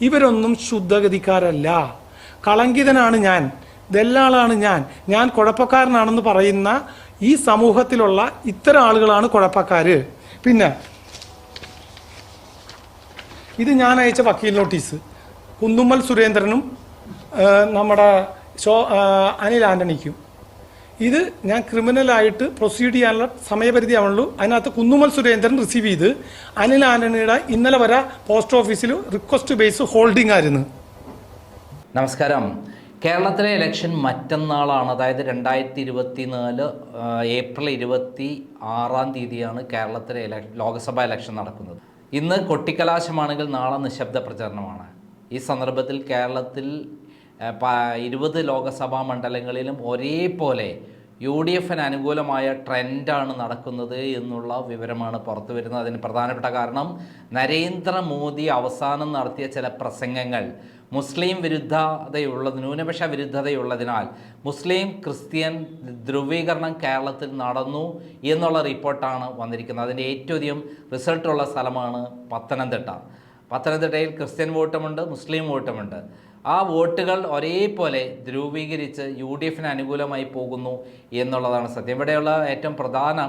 ഇവരൊന്നും ശുദ്ധഗതിക്കാരല്ല. കളങ്കിതനാണ് ഞാൻ. ദല്ലാളാണ് ഞാൻ. ഞാൻ കുഴപ്പക്കാരനാണെന്ന് പറയുന്ന ഈ സമൂഹത്തിലുള്ള ഇത്തരം ആളുകളാണ് കുഴപ്പക്കാര്. പിന്നെ ഇത് ഞാൻ അയച്ച വക്കീൽ നോട്ടീസ്. കുന്നുമ്മൽ സുരേന്ദ്രനും നമ്മുടെ ഷോ അനിൽ ആന്റണിക്കും. ഇത് ഞാൻ ക്രിമിനലായിട്ട് പ്രൊസീഡ് ചെയ്യാനുള്ള സമയപരിധി ആവുള്ളൂ അതിനകത്ത് കുന്നുമൽ സുരേന്ദ്രൻ റിസീവ് ചെയ്ത് അനിൽ ആന്റണിയുടെ ഇന്നലെ വരെ പോസ്റ്റ് ഓഫീസിൽ റിക്വസ്റ്റ് ബേസ് ഹോൾഡിംഗ് ആയിരുന്നു. നമസ്കാരം. കേരളത്തിലെ ഇലക്ഷൻ മറ്റന്നാളാണ്. അതായത് രണ്ടായിരത്തി ഇരുപത്തി നാല് ഏപ്രിൽ ഇരുപത്തി ആറാം തീയതിയാണ് കേരളത്തിലെ ലോക്സഭാ ഇലക്ഷൻ നടക്കുന്നത്. ഇന്ന് കൊട്ടിക്കലാശമാണെങ്കിൽ നാളെ നിശബ്ദ പ്രചരണമാണ്. ഈ സന്ദർഭത്തിൽ കേരളത്തിൽ ഇരുപത് ലോകസഭാ മണ്ഡലങ്ങളിലും ഒരേപോലെ യു ഡി എഫിന് അനുകൂലമായ ട്രെൻഡാണ് നടക്കുന്നത് എന്നുള്ള വിവരമാണ് പുറത്തു വരുന്നത്. അതിന് പ്രധാനപ്പെട്ട കാരണം നരേന്ദ്രമോദി അവസാനം നടത്തിയ ചില പ്രസംഗങ്ങൾ. മുസ്ലിം വിരുദ്ധതയുള്ളത് ന്യൂനപക്ഷ വിരുദ്ധതയുള്ളതിനാൽ മുസ്ലിം ക്രിസ്ത്യൻ ധ്രുവീകരണം കേരളത്തിൽ നടന്നു എന്നുള്ള റിപ്പോർട്ടാണ് വന്നിരിക്കുന്നത്. അതിന്റെ ഏറ്റവും അധികം റിസൾട്ടുള്ള സ്ഥലമാണ് പത്തനംതിട്ട. പത്തനംതിട്ടയിൽ ക്രിസ്ത്യൻ വോട്ടുമുണ്ട് മുസ്ലിം വോട്ടുമുണ്ട്. ആ വോട്ടുകൾ ഒരേപോലെ ധ്രുവീകരിച്ച് യു ഡി എഫിന് അനുകൂലമായി പോകുന്നു എന്നുള്ളതാണ് സത്യം. ഇവിടെയുള്ള ഏറ്റവും പ്രധാന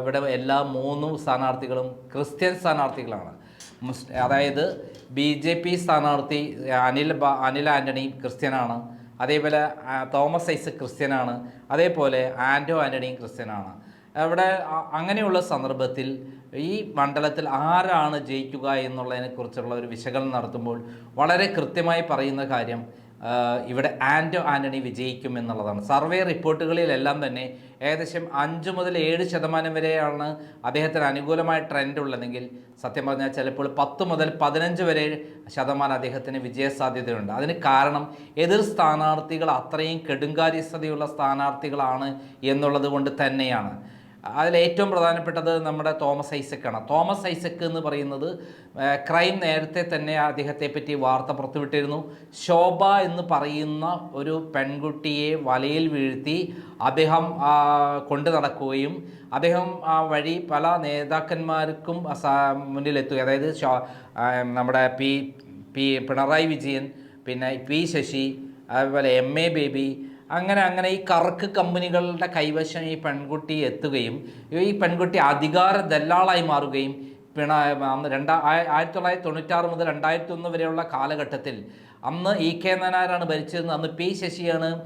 ഇവിടെ എല്ലാ മൂന്ന് സ്ഥാനാർത്ഥികളും ക്രിസ്ത്യൻ സ്ഥാനാർത്ഥികളാണ്. അതായത് ബി ജെ പി സ്ഥാനാർത്ഥി അനിൽ അനിൽ ആന്റണി ക്രിസ്ത്യനാണ്. അതേപോലെ തോമസ് ഐസക് ക്രിസ്ത്യനാണ്. അതേപോലെ ആൻഡോ ആന്റണിയും ക്രിസ്ത്യനാണ്. അവിടെ അങ്ങനെയുള്ള സന്ദർഭത്തിൽ ഈ മണ്ഡലത്തിൽ ആരാണ് ജയിക്കുക എന്നുള്ളതിനെക്കുറിച്ചുള്ള ഒരു വിശകലനം നടത്തുമ്പോൾ വളരെ കൃത്യമായി പറയുന്ന കാര്യം ഇവിടെ ആന്റോ ആന്റണി വിജയിക്കും എന്നുള്ളതാണ്. സർവേ റിപ്പോർട്ടുകളിലെല്ലാം തന്നെ ഏകദേശം അഞ്ച് മുതൽ ഏഴ് ശതമാനം വരെയാണ് അദ്ദേഹത്തിന് അനുകൂലമായ ട്രെൻഡ് ഉള്ളതെങ്കിൽ സത്യം പറഞ്ഞാൽ ചിലപ്പോൾ പത്ത് മുതൽ പതിനഞ്ച് വരെ ശതമാനം അദ്ദേഹത്തിന് വിജയസാധ്യതയുണ്ട്. അതിന് കാരണം എതിർ സ്ഥാനാർത്ഥികൾ അത്രയും കെടുങ്കാര്യസ്ഥതയുള്ള സ്ഥാനാർത്ഥികളാണ് എന്നുള്ളത് കൊണ്ട് തന്നെയാണ്. അതിൽ ഏറ്റവും പ്രധാനപ്പെട്ടത് നമ്മുടെ തോമസ് ഐസക്കാണ്. തോമസ് ഐസക്ക് എന്ന് പറയുന്നത് ക്രൈം നേരത്തെ തന്നെ അദ്ദേഹത്തെ പറ്റി വാർത്ത പുറത്തുവിട്ടിരുന്നു. ശോഭ എന്ന് പറയുന്ന ഒരു പെൺകുട്ടിയെ വലയിൽ വീഴ്ത്തി അദ്ദേഹം കൊണ്ടു നടക്കുകയും അദ്ദേഹം ആ വഴി പല നേതാക്കന്മാർക്കും മുന്നിലെത്തുക അതായത് നമ്മുടെ പി പി പിണറായി വിജയൻ പിന്നെ പി ശശി അതുപോലെ എം എ ബേബി അങ്ങനെ അങ്ങനെ ഈ കറക്ക് കമ്പനികളുടെ കൈവശം ഈ പെൺകുട്ടി എത്തുകയും ഈ പെൺകുട്ടി അധികാര ദല്ലാളായി മാറുകയും പിണ രണ്ടാ ആയ- ആയിരത്തി തൊള്ളായിരത്തി തൊണ്ണൂറ്റാറ് മുതൽ രണ്ടായിരത്തി ഒന്ന് വരെയുള്ള കാലഘട്ടത്തിൽ അന്ന് ഇ കെ നായനാരാണ് ഭരിച്ചിരുന്നത്. അന്ന് പി ശശിയാണ്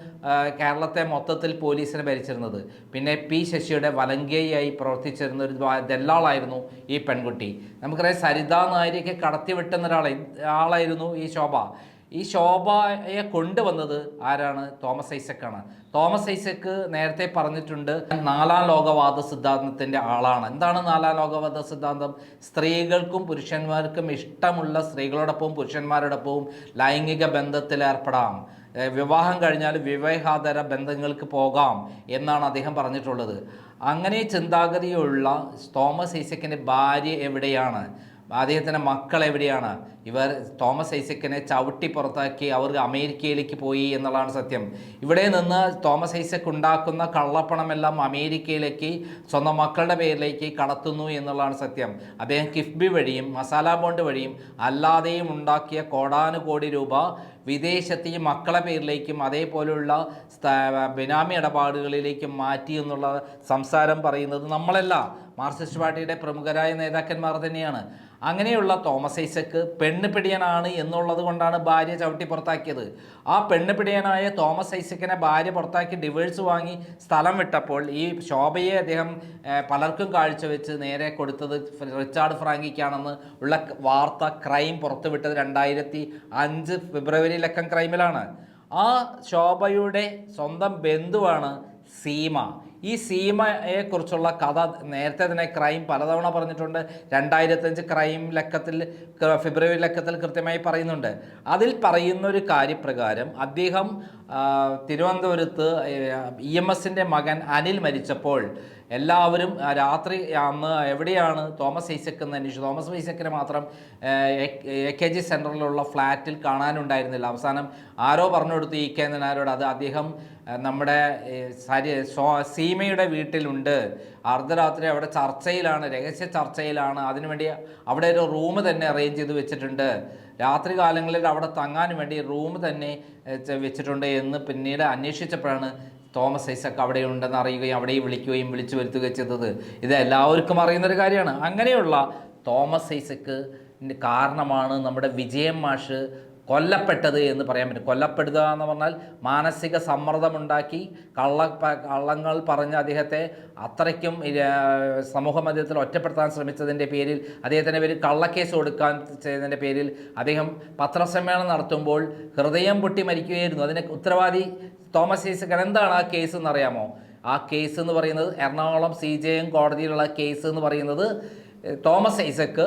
കേരളത്തെ മൊത്തത്തിൽ പോലീസിനെ ഭരിച്ചിരുന്നത്. പിന്നെ പി ശശിയുടെ വലങ്കയായി പ്രവർത്തിച്ചിരുന്ന ഒരു ദല്ലാളായിരുന്നു ഈ പെൺകുട്ടി. നമുക്കറിയാം സരിതാ നായരിക്ക് കടത്തിവിട്ടുന്ന ഒരാളെ ആളായിരുന്നു ഈ ശോഭ. ഈ ശോഭയെ കൊണ്ടുവന്നത് ആരാണ്? തോമസ് ഐസക്കാണ്. തോമസ് ഐസക്ക് നേരത്തെ പറഞ്ഞിട്ടുണ്ട് നാലാം ലോകവാദ സിദ്ധാന്തത്തിന്റെ ആളാണ്. എന്താണ് നാലാം ലോകവാദ സിദ്ധാന്തം? സ്ത്രീകൾക്കും പുരുഷന്മാർക്കും ഇഷ്ടമുള്ള സ്ത്രീകളോടൊപ്പവും പുരുഷന്മാരോടൊപ്പവും ലൈംഗിക ബന്ധത്തിൽ ഏർപ്പെടാം. വിവാഹം കഴിഞ്ഞാൽ വിവാഹാതര ബന്ധങ്ങൾക്ക് പോകാം എന്നാണ് അദ്ദേഹം പറഞ്ഞിട്ടുള്ളത്. അങ്ങനെ ചിന്താഗതിയുള്ള തോമസ് ഐസക്കിന്റെ ഭാര്യ എവിടെയാണ്? അദ്ദേഹത്തിന്റെ മക്കൾ എവിടെയാണ്? ഇവർ തോമസ് ഐസക്കിനെ ചവിട്ടി പുറത്താക്കി അവർ അമേരിക്കയിലേക്ക് പോയി എന്നുള്ളതാണ് സത്യം. ഇവിടെ നിന്ന് തോമസ് ഐസക്ക് ഉണ്ടാക്കുന്ന കള്ളപ്പണമെല്ലാം അമേരിക്കയിലേക്ക് സ്വന്തം മക്കളുടെ പേരിലേക്ക് കടത്തുന്നു എന്നുള്ളതാണ് സത്യം. അദ്ദേഹം കിഫ്ബി വഴിയും മസാല ബോണ്ട് വഴിയും അല്ലാതെയും ഉണ്ടാക്കിയ കോടാനുകോടി രൂപ വിദേശത്ത് ഈ മക്കളെ പേരിലേക്കും അതേപോലെയുള്ള ബിനാമി ഇടപാടുകളിലേക്കും മാറ്റി എന്നുള്ള സംസാരം പറയുന്നത് നമ്മളല്ല. മാർക്സിസ്റ്റ് പാർട്ടിയുടെ പ്രമുഖരായ നേതാക്കന്മാർ തന്നെയാണ്. അങ്ങനെയുള്ള തോമസ് ഐസക്ക് പെണ്ണ് പിടിയനാണ് എന്നുള്ളത് കൊണ്ടാണ് ഭാര്യ ചവിട്ടി പുറത്താക്കിയത്. ആ പെണ്ണ് പിടിയനായ തോമസ് ഐസക്കിനെ ഭാര്യ പുറത്താക്കി ഡിവേഴ്സ് വാങ്ങി സ്ഥലം വിട്ടപ്പോൾ ഈ ശോഭയെ അദ്ദേഹം പലർക്കും കാഴ്ചവെച്ച് നേരെ കൊടുത്തത് റിച്ചാർഡ് ഫ്രാങ്കിക്കാണെന്ന് ഉള്ള വാർത്ത ക്രൈം പുറത്തുവിട്ടത് രണ്ടായിരത്തി അഞ്ച് ഫെബ്രുവരി ലക്കം ക്രൈമിലാണ്. ആ ശോഭയുടെ സ്വന്തം ബന്ധുവാണ് സീമ. ഈ സീമയെക്കുറിച്ചുള്ള കഥ നേരത്തെ തന്നെ ക്രൈം പലതവണ പറഞ്ഞിട്ടുണ്ട്. രണ്ടായിരത്തഞ്ച് ക്രൈം ലക്കത്തിൽ ഫെബ്രുവരി ലക്കത്തിൽ കൃത്യമായി പറയുന്നുണ്ട്. അതിൽ പറയുന്ന ഒരു കാര്യപ്രകാരം അദ്ദേഹം തിരുവനന്തപുരത്ത് ഇ എം എസിന്റെ മകൻ അനിൽ മരിച്ചപ്പോൾ എല്ലാവരും രാത്രി അന്ന് എവിടെയാണ് തോമസ് ഐസക് എന്ന് അന്വേഷിച്ചു. തോമസ് ഐസക്കിനെ മാത്രം എ കെ ജി സെന്ററിലുള്ള ഫ്ലാറ്റിൽ കാണാനുണ്ടായിരുന്നില്ല. അവസാനം ആരോ പറഞ്ഞു കൊടുത്തു ഇ കെ നായരോട് അത് അദ്ദേഹം നമ്മുടെ സരി സീമയുടെ വീട്ടിലുണ്ട്. അർദ്ധരാത്രി അവിടെ ചർച്ചയിലാണ് രഹസ്യ ചർച്ചയിലാണ്. അതിനുവേണ്ടി അവിടെ ഒരു റൂം തന്നെ അറേഞ്ച് ചെയ്ത് വെച്ചിട്ടുണ്ട്. രാത്രി കാലങ്ങളിൽ അവിടെ തങ്ങാൻ വേണ്ടി റൂം തന്നെ വെച്ചിട്ടുണ്ട്. എന്ന് പിന്നീട് അന്വേഷിച്ചപ്പോഴാണ് തോമസ് ഐസക് അവിടെ ഉണ്ടെന്ന് അറിയുകയും അവിടെയും വിളിക്കുകയും വിളിച്ചു വരുത്തുകയും ചെയ്തത്. ഇത് എല്ലാവർക്കും അറിയുന്നൊരു കാര്യമാണ്. അങ്ങനെയുള്ള തോമസ് ഐസക്ക് കാരണമാണ് നമ്മുടെ വിജയം മാഷ് കൊല്ലപ്പെട്ടത് എന്ന് പറയാൻ പറ്റും. കൊല്ലപ്പെടുക എന്ന് പറഞ്ഞാൽ മാനസിക സമ്മർദ്ദമുണ്ടാക്കി കള്ള കള്ളങ്ങൾ പറഞ്ഞ് അദ്ദേഹത്തെ അത്രയ്ക്കും സമൂഹ മധ്യത്തിൽ ഒറ്റപ്പെടുത്താൻ ശ്രമിച്ചതിന്റെ പേരിൽ അദ്ദേഹത്തിന്റെ പേരിൽ കള്ളക്കേസ് കൊടുക്കാൻ ചെയ്തതിന്റെ പേരിൽ അദ്ദേഹം പത്രസമ്മേളനം നടത്തുമ്പോൾ ഹൃദയം പൊട്ടി മരിക്കുകയായിരുന്നു. അതിന് ഉത്തരവാദി തോമസ് ഐസക്കൻ എന്താണ് ആ കേസ് എന്നറിയാമോ? ആ കേസ് എന്ന് പറയുന്നത് എറണാകുളം സി കോടതിയിലുള്ള കേസ് എന്ന് പറയുന്നത് തോമസ് ഐസക്ക്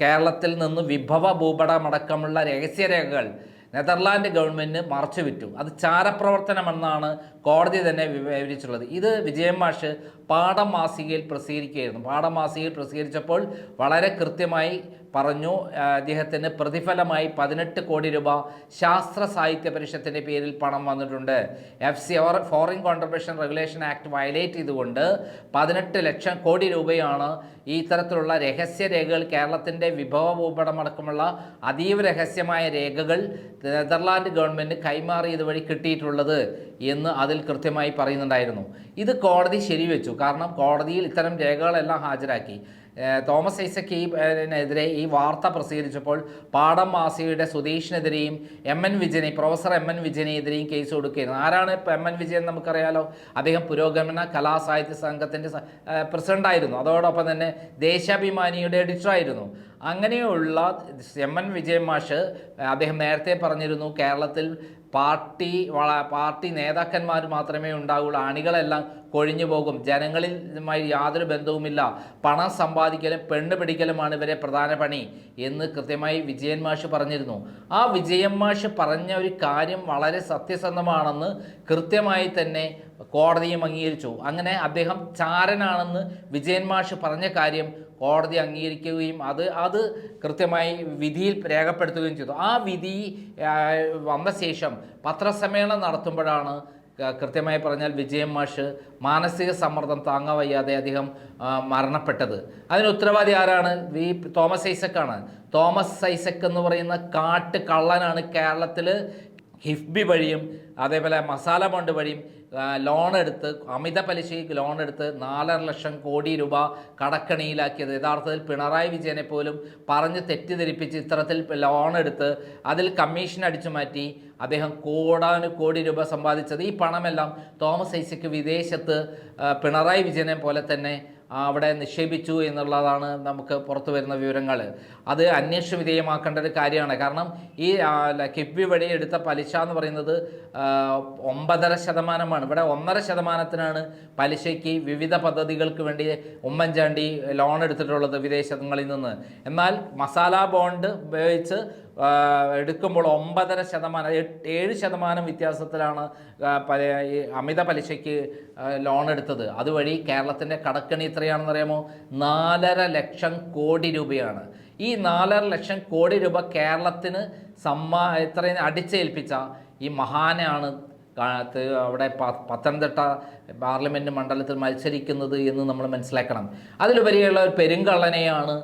കേരളത്തിൽ നിന്ന് വിഭവ ഭൂപടമടക്കമുള്ള രഹസ്യരേഖകൾ നെതർലാൻഡ് ഗവൺമെന്റ് മറച്ചുവിറ്റു അത് ചാരപ്രവർത്തനമെന്നാണ് കോടതി തന്നെ വിവരിച്ചിട്ടുള്ളത്. ഇത് വിജയം മാഷ് പാഠം മാസികയിൽ പ്രസിദ്ധീകരിക്കുകയായിരുന്നു. പാഠം മാസികയിൽ പ്രസിദ്ധീകരിച്ചപ്പോൾ വളരെ കൃത്യമായി പറഞ്ഞു. അദ്ദേഹത്തിന് പ്രതിഫലമായി പതിനെട്ട് കോടി രൂപ ശാസ്ത്ര സാഹിത്യ പരിഷത്തിന്റെ പേരിൽ പണം വന്നിട്ടുണ്ട്. F C foreign contribution regulation act violate ചെയ്തുകൊണ്ട് പതിനെട്ട് ലക്ഷം കോടി രൂപയാണ് ഈ തരത്തിലുള്ള രഹസ്യ രേഖകൾ കേരളത്തിന്റെ വിഭവ ഭൂപടമടക്കമുള്ള അതീവ രഹസ്യമായ രേഖകൾ നെതർലാൻഡ് ഗവൺമെന്റ് കൈമാറിയത് വഴി കിട്ടിയിട്ടുള്ളത് എന്ന് അതിൽ കൃത്യമായി പറയുന്നുണ്ടായിരുന്നു. ഇത് കോടതി ശരിവെച്ചു. കാരണം കോടതിയിൽ ഇത്തരം രേഖകളെല്ലാം ഹാജരാക്കി. തോമസ് ഐസക് ഈ എതിരെ ഈ വാർത്ത പ്രസിദ്ധീകരിച്ചപ്പോൾ പാടം മാസിയുടെ സുധീഷിനെതിരെയും എം എൻ വിജയനെ പ്രൊഫസർ എം എൻ വിജയനെതിരെയും കേസ് കൊടുക്കുകയായിരുന്നു. ആരാണ് എം എൻ വിജയൻ നമുക്കറിയാലോ? അദ്ദേഹം പുരോഗമന കലാസാഹിത്യ സംഘത്തിന്റെ പ്രസിഡന്റായിരുന്നു അതോടൊപ്പം തന്നെ ദേശാഭിമാനിയുടെ എഡിറ്ററായിരുന്നു. അങ്ങനെയുള്ള എം എൻ വിജയൻ മാഷ് അദ്ദേഹം നേരത്തെ പറഞ്ഞിരുന്നു കേരളത്തിൽ പാർട്ടി വള പാർട്ടി നേതാക്കന്മാർ മാത്രമേ ഉണ്ടാവുള്ളൂ. അണികളെല്ലാം കൊഴിഞ്ഞു പോകും. ജനങ്ങളിലുമായി യാതൊരു ബന്ധവുമില്ല. പണം സമ്പാദിക്കലും പെണ്ണ് പിടിക്കലുമാണ് ഇവരെ പ്രധാന പണി എന്ന് കൃത്യമായി വിജയൻ മാഷ് പറഞ്ഞിരുന്നു. ആ വിജയൻ മാഷ് പറഞ്ഞ ഒരു കാര്യം വളരെ സത്യസന്ധമാണെന്ന് കൃത്യമായി തന്നെ കോടതിയും അംഗീകരിച്ചു. അങ്ങനെ അദ്ദേഹം ചാരനാണെന്ന് വിജയൻ മാഷ് പറഞ്ഞ കാര്യം കോടതി അംഗീകരിക്കുകയും അത് അത് കൃത്യമായി വിധിയിൽ രേഖപ്പെടുത്തുകയും ചെയ്തു. ആ വിധി വന്ന ശേഷം പത്രസമ്മേളനം നടത്തുമ്പോഴാണ് കൃത്യമായി പറഞ്ഞാൽ വിജയൻ മാഷ് മാനസിക സമ്മർദ്ദം താങ്ങാൻ വയ്യാതെ അദ്ദേഹം മരണപ്പെട്ടത്. അതിന് ഉത്തരവാദി ആരാണ്? വി തോമസ് ഐസക്കാണ്. തോമസ് ഐസക്ക് എന്ന് പറയുന്ന കാട്ട് കള്ളനാണ് കേരളത്തിൽ ഹിഫ്ബി വഴിയും അതേപോലെ മസാല ബോണ്ട് വഴിയും ലോൺ എടുത്ത് അമിത പലിശയ്ക്ക് ലോൺ എടുത്ത് നാലര ലക്ഷം കോടി രൂപ കടക്കണിയിലാക്കിയത്. യഥാർത്ഥത്തിൽ പിണറായി വിജയനെ പോലും പറഞ്ഞ് തെറ്റിദ്ധരിപ്പിച്ച് ഇത്തരത്തിൽ ലോൺ എടുത്ത് അതിൽ കമ്മീഷൻ അടിച്ചു മാറ്റി അദ്ദേഹം കോടാനു കോടി രൂപ സമ്പാദിച്ചത്. ഈ പണമെല്ലാം തോമസ് ഐസക്ക് വിദേശത്ത് പിണറായി വിജയനെ പോലെ തന്നെ അവിടെ നിക്ഷേപിച്ചു എന്നുള്ളതാണ് നമുക്ക് പുറത്തു വരുന്ന വിവരങ്ങൾ. അത് അന്വേഷണ വിധേയമാക്കേണ്ട ഒരു കാര്യമാണ്. കാരണം ഈ കിഫ്ബി വഴി എടുത്ത പലിശ എന്ന് പറയുന്നത് ഒമ്പതര ശതമാനമാണ്. ഇവിടെ ഒന്നര ശതമാനത്തിനാണ് പലിശയ്ക്ക് വിവിധ പദ്ധതികൾക്ക് വേണ്ടി ഉമ്മൻചാണ്ടി ലോൺ എടുത്തിട്ടുള്ളത് വിദേശങ്ങളിൽ നിന്ന്. എന്നാൽ മസാല ബോണ്ട് ഉപയോഗിച്ച് എടുക്കുമ്പോൾ ഒമ്പതര ശതമാനം ഏഴ് ശതമാനം വ്യത്യാസത്തിലാണ് അമിത പലിശയ്ക്ക് ലോൺ എടുത്തത്. അതുവഴി കേരളത്തിന്റെ കടക്കണി എത്രയാണെന്ന് അറിയാമോ? നാലര ലക്ഷം കോടി രൂപയാണ്. ഈ നാലര ലക്ഷം കോടി രൂപ കേരളത്തിന് സമ്മാ ഇത്രയും അടിച്ചേൽപ്പിച്ച ഈ മഹാനാണ് അവിടെ പത്തനംതിട്ട പാർലമെന്റ് മണ്ഡലത്തിൽ മത്സരിക്കുന്നത് എന്ന് നമ്മൾ മനസ്സിലാക്കണം. അതിലുപരിയുള്ള ഒരു പെരുങ്കള്ളനെയാണ്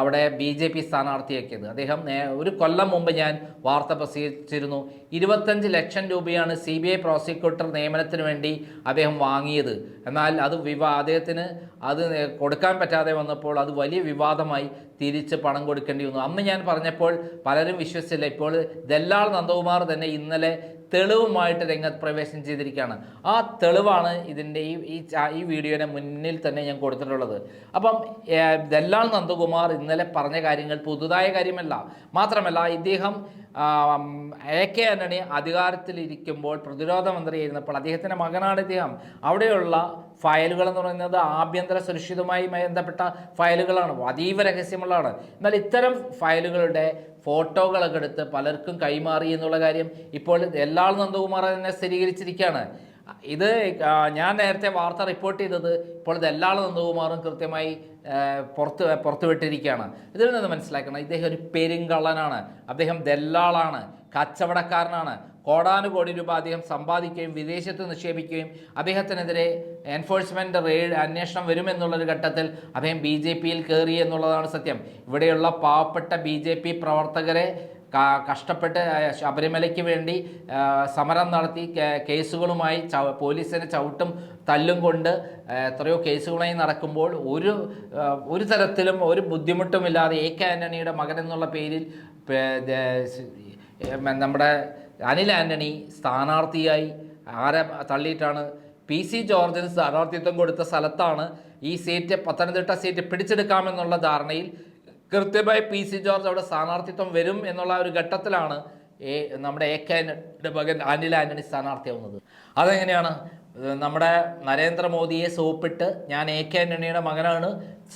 അവിടെ ബി ജെ പി സ്ഥാനാർത്ഥിയാക്കിയത്. അദ്ദേഹം ഒരു കൊല്ലം മുമ്പ് ഞാൻ വാർത്ത പ്രസിദ്ധിച്ചിരുന്നു ഇരുപത്തഞ്ച് ലക്ഷം രൂപയാണ് സി ബി ഐ പ്രോസിക്യൂട്ടർ നിയമനത്തിന് വേണ്ടി അദ്ദേഹം വാങ്ങിയത്. എന്നാൽ അത് വിവാ അദ്ദേഹത്തിന് അത് കൊടുക്കാൻ പറ്റാതെ വന്നപ്പോൾ അത് വലിയ വിവാദമായി തിരിച്ച് പണം കൊടുക്കേണ്ടി വന്നു. അന്ന് ഞാൻ പറഞ്ഞപ്പോൾ പലരും വിശ്വസിച്ചില്ല. ഇപ്പോൾ ദല്ലാൾ നന്ദകുമാർ തന്നെ ഇന്നലെ തെളിവുമായിട്ട് രംഗത്ത് പ്രവേശനം ചെയ്തിരിക്കുകയാണ്. ആ തെളിവാണ് ഇതിന്റെ ഈ ഈ വീഡിയോയുടെ മുന്നിൽ തന്നെ ഞാൻ കൊടുത്തിട്ടുള്ളത്. അപ്പം ദല്ലാൽ നന്ദകുമാർ ഇന്നലെ പറഞ്ഞ കാര്യങ്ങൾ പുതുതായ കാര്യമല്ല. മാത്രമല്ല ഇദ്ദേഹം എ കെ ആന്റണി അധികാരത്തിലിരിക്കുമ്പോൾ പ്രതിരോധ മന്ത്രിയായിരുന്നപ്പോൾ അദ്ദേഹത്തിന്റെ മകനാണ് ഇദ്ദേഹം. അവിടെയുള്ള ഫയലുകൾ എന്ന് പറയുന്നത് ആഭ്യന്തര സുരക്ഷിതമായി ബന്ധപ്പെട്ട ഫയലുകളാണ്. അതീവ രഹസ്യമുള്ളതാണ്. എന്നാൽ ഇത്തരം ഫയലുകളുടെ ഫോട്ടോകളൊക്കെ എടുത്ത് പലർക്കും കൈമാറി എന്നുള്ള കാര്യം ഇപ്പോൾ എല്ലാ നന്ദകുമാർ തന്നെ സ്ഥിരീകരിച്ചിരിക്കുകയാണ്. ഇത് ഞാൻ നേരത്തെ വാർത്ത റിപ്പോർട്ട് ചെയ്തത് ഇപ്പോൾ ഇത് എല്ലാ നന്ദകുമാറും കൃത്യമായി പുറത്ത് പുറത്തുവിട്ടിരിക്കുകയാണ്. ഇതിൽ നിന്ന് മനസ്സിലാക്കണം ഇദ്ദേഹം ഒരു പെരുങ്കള്ളനാണ്. അദ്ദേഹം ദല്ലാളാണ് കച്ചവടക്കാരനാണ്. കോടാനുകോടി രൂപ അദ്ദേഹം സമ്പാദിക്കുകയും വിദേശത്ത് നിക്ഷേപിക്കുകയും അദ്ദേഹത്തിനെതിരെ എൻഫോഴ്സ്മെന്റ് റെയ്ഡ് അന്വേഷണം വരുമെന്നുള്ളൊരു ഘട്ടത്തിൽ അദ്ദേഹം ബി ജെ പിയിൽ കയറി എന്നുള്ളതാണ് സത്യം. ഇവിടെയുള്ള പാവപ്പെട്ട ബി ജെ പി പ്രവർത്തകരെ കഷ്ടപ്പെട്ട് ശബരിമലയ്ക്ക് വേണ്ടി സമരം നടത്തി കേസുകളുമായി പോലീസിനെ ചവിട്ടും തല്ലും കൊണ്ട് എത്രയോ കേസുകളായി നടക്കുമ്പോൾ ഒരു ഒരു തരത്തിലും ഒരു ബുദ്ധിമുട്ടുമില്ലാതെ എ കെ ആന്റണിയുടെ മകൻ എന്നുള്ള പേരിൽ നമ്മുടെ അനിൽ ആന്റണി സ്ഥാനാർത്ഥിയായി ആരെ തള്ളിയിട്ടാണ് പി സി ജോർജിന് സ്ഥാനാർത്ഥിത്വം കൊടുത്ത സ്ഥലത്താണ് ഈ സീറ്റ് പത്തനംതിട്ട സീറ്റ് പിടിച്ചെടുക്കാമെന്നുള്ള ധാരണയിൽ കൃത്യമായി പി സി ജോർജ് അവിടെ സ്ഥാനാർത്ഥിത്വം വരും എന്നുള്ള ഒരു ഘട്ടത്തിലാണ് ഏ നമ്മുടെ എ കെ മകൻ അനിൽ ആന്റണി സ്ഥാനാർത്ഥിയാവുന്നത്. അതെങ്ങനെയാണ്? നമ്മുടെ നരേന്ദ്രമോദിയെ സോപ്പിട്ട് ഞാൻ എ കെ ആന്റണിയുടെ മകനാണ്.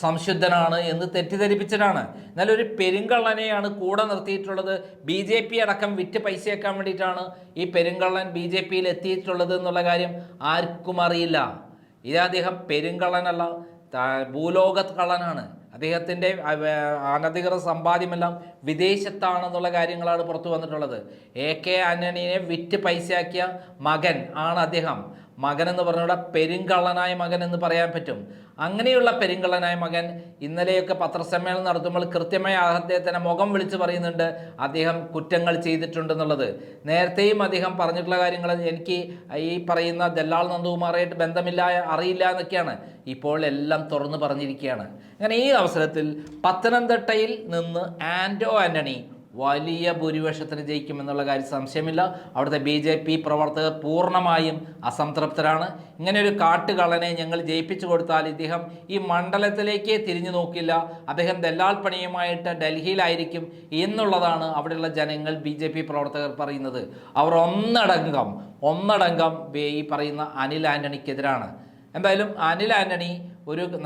സംശുദ്ധനാണ് എന്ന് തെറ്റിദ്ധരിപ്പിച്ചിട്ടാണ് എന്നാൽ ഒരു പെരുങ്കള്ളനെയാണ് കൂടെ നിർത്തിയിട്ടുള്ളത്. ബി ജെ പി അടക്കം വിറ്റ് പൈസയാക്കാൻ വേണ്ടിയിട്ടാണ് ഈ പെരുങ്കള്ളൻ ബി ജെ പിയിൽ എത്തിയിട്ടുള്ളത് എന്നുള്ള കാര്യം ആർക്കും അറിയില്ല. ഇത് അദ്ദേഹം പെരുങ്കള്ളനല്ല ഭൂലോക കള്ളനാണ് അദ്ദേഹത്തിന്റെ അനധികൃത സമ്പാദ്യമെല്ലാം വിദേശത്താണെന്നുള്ള കാര്യങ്ങളാണ് പുറത്തു വന്നിട്ടുള്ളത്. എ കെ ആന്റണിയെ വിറ്റ് പൈസയാക്കിയ മകൻ ആണ് അദ്ദേഹം. മകൻ എന്ന് പറഞ്ഞുകൂടെ? പെരുങ്കള്ളനായ മകൻ എന്ന് പറയാൻ പറ്റും. അങ്ങനെയുള്ള പെരുങ്കള്ളനായ മകൻ ഇന്നലെയൊക്കെ പത്രസമ്മേളനം നടത്തുമ്പോൾ കൃത്യമായി അദ്ദേഹത്തിന്റെ മുഖം വിളിച്ച് പറയുന്നുണ്ട്. അദ്ദേഹം കുറ്റങ്ങൾ ചെയ്തിട്ടുണ്ടെന്നുള്ളത്. നേരത്തെയും അദ്ദേഹം പറഞ്ഞിട്ടുള്ള കാര്യങ്ങൾ എനിക്ക് ഈ പറയുന്ന ദല്ലാൾ നന്ദകുമാറായിട്ട് ബന്ധമില്ല അറിയില്ല എന്നൊക്കെയാണ്. ഇപ്പോൾ എല്ലാം തുറന്നു പറഞ്ഞിരിക്കുകയാണ്. അങ്ങനെ ഈ അവസരത്തിൽ പത്തനംതിട്ടയിൽ നിന്ന് ആന്റോ ആന്റണി വലിയ ഭൂരിപക്ഷത്തിന് ജയിക്കുമെന്നുള്ള കാര്യം സംശയമില്ല. അവിടുത്തെ ബി ജെ പി പ്രവർത്തകർ പൂർണമായും അസംതൃപ്തരാണ്. ഇങ്ങനെയൊരു കാട്ടുകളനെ ഞങ്ങൾ ജയിപ്പിച്ചു കൊടുത്താൽ ഇദ്ദേഹം ഈ മണ്ഡലത്തിലേക്ക് തിരിഞ്ഞു നോക്കില്ല. അദ്ദേഹം ദല്ലാൽ പണിയുമായിട്ട് ഡൽഹിയിലായിരിക്കും എന്നുള്ളതാണ് അവിടെയുള്ള ജനങ്ങൾ ബി ജെ പി പ്രവർത്തകർ പറയുന്നത്. അവർ ഒന്നടങ്കം ഒന്നടങ്കം ഈ പറയുന്ന അനിൽ ആന്റണിക്കെതിരാണ്. എന്തായാലും അനിൽ ആന്റണി ഒരു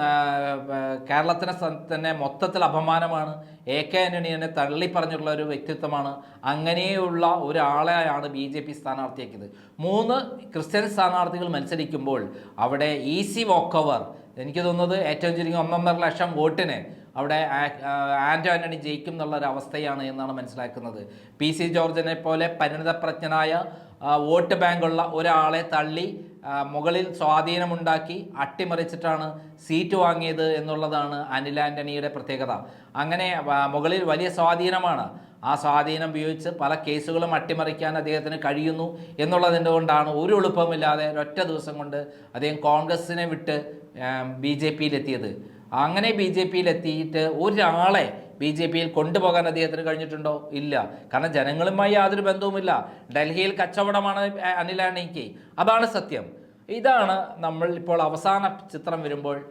കേരളത്തിനെ തന്നെ മൊത്തത്തിൽ അപമാനമാണ്. എ കെ ആന്റണിയെ തള്ളി പറഞ്ഞിട്ടുള്ള ഒരു വ്യക്തിത്വമാണ്. അങ്ങനെയുള്ള ഒരാളെയാണ് ബി ജെ പി സ്ഥാനാർത്ഥിയാക്കിയത്. മൂന്ന് ക്രിസ്ത്യൻ സ്ഥാനാർത്ഥികൾ മത്സരിക്കുമ്പോൾ അവിടെ ഈസി വോക്ക് ഓവർ എനിക്ക് തോന്നുന്നത് ഏറ്റവും ചുരുങ്ങി ഒന്നൊന്നര ലക്ഷം വോട്ടിന് അവിടെ ആ- ആ, ആന്റോ ആന്റണി ജയിക്കും എന്നുള്ള ഒരു അവസ്ഥയാണ് എന്നാണ് മനസ്സിലാക്കുന്നത്. പി സി ജോർജിനെ പോലെ പരിണിതപ്രജ്ഞനായ വോട്ട് ബാങ്കുള്ള ഒരാളെ തള്ളി മുകളിൽ സ്വാധീനമുണ്ടാക്കി അട്ടിമറിച്ചിട്ടാണ് സീറ്റ് വാങ്ങിയത് എന്നുള്ളതാണ് അനിൽ ആന്റണിയുടെ പ്രത്യേകത. അങ്ങനെ മുകളിൽ വലിയ സ്വാധീനമാണ്. ആ സ്വാധീനം ഉപയോഗിച്ച് പല കേസുകളും അട്ടിമറിക്കാൻ അദ്ദേഹത്തിന് കഴിയുന്നു എന്നുള്ളതിന്റെ കൊണ്ടാണ് ഒരു എളുപ്പമില്ലാതെ ഒറ്റ ദിവസം കൊണ്ട് അദ്ദേഹം കോൺഗ്രസിനെ വിട്ട് ബി ജെ പിയിലെത്തിയത്. അങ്ങനെ ബി ജെ പിയിലെത്തിയിട്ട് ഒരാളെ ബി ജെ പിയിൽ കൊണ്ടുപോകാൻ അദ്ദേഹത്തിന് കഴിഞ്ഞിട്ടുണ്ടോ? ഇല്ല. കാരണം ജനങ്ങളുമായി യാതൊരു ബന്ധവുമില്ല. ഡൽഹിയിൽ കച്ചവടമാണ് അനിലാണിക്ക് അതാണ് സത്യം. ഇതാണ് നമ്മൾ ഇപ്പോൾ അവസാന ചിത്രം വരുമ്പോൾ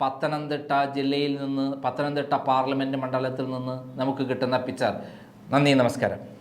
പത്തനംതിട്ട ജില്ലയിൽ നിന്ന് പത്തനംതിട്ട പാർലമെന്റ് മണ്ഡലത്തിൽ നിന്ന് നമുക്ക് കിട്ടുന്ന പിക്ചർ. നന്ദി നമസ്കാരം.